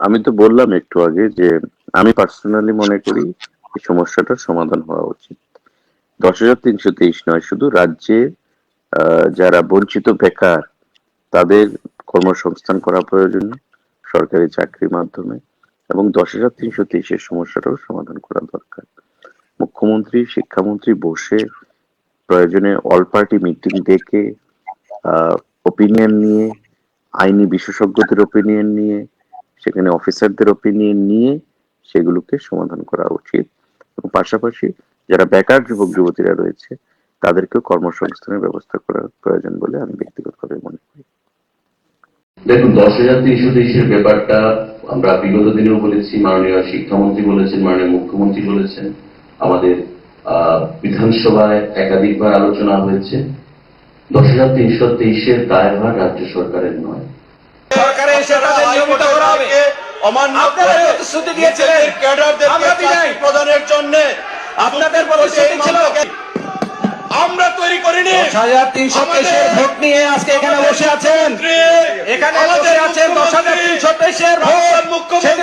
আমি তো বললাম একটু আগে যে আমি পার্সোনালি মনে করি এই সমস্যাটার সমাধান হওয়া উচিত। দশ হাজার তিনশো তেইশ নয়, শুধু রাজ্যে যারা বঞ্চিত বেকার, তাদের কর্মসংস্থান করা প্রয়োজন, সরকারি চাকরির মাধ্যমে, এবং দশ হাজার তিনশো তেইশের সমস্যাটাও সমাধান করা দরকার। মুখ্যমন্ত্রী, শিক্ষামন্ত্রী বসে প্রয়োজনে অল পার্টি মিটিং ডেকে ওপিনিয়ন নিয়ে, আইনি বিশেষজ্ঞদের ওপিনিয়ন নিয়ে সেখানে অফিসারদের ওপিনিয়ন নিয়ে সেগুলোকে সমাধান করা উচিত। এবং পাশাপাশি যারা বেকার যুবক, যুবতীরা রয়েছে, তাদেরকেও কর্মসংস্থানের ব্যবস্থা করা প্রয়োজন বলে আমি ব্যক্তিগতভাবে মনে করি। দেখুন, দশ হাজার তিনশো তেইশের ব্যাপারটা আমরা বিগত দিনেও বলেছি, মাননীয় শিক্ষামন্ত্রী বলেছেন, মাননীয় মুখ্যমন্ত্রী বলেছেন। আমাদের বিধানসভায় একাধিকবার আলোচনা হয়েছে। দশ হাজার তিনশো তেইশের দায়ভার রাজ্য সরকারের নয়। সরকারের সেটা নিয়মিত করা হবে অমান্য আপনারা প্রতিশ্রুতি দিয়েছিলেন। ক্যাডারদের প্রদানের জন্য আপনাদের প্রতিশ্রুতি ছিল। আমরা তৈরি করিনি দশ হাজার তিনশো তেইশের ভোট নিয়ে আজকে এখানে বসে আছেন এখানে বসে আছেন দশ হাজার তিনশো তেইশের ভোট তাদেরকে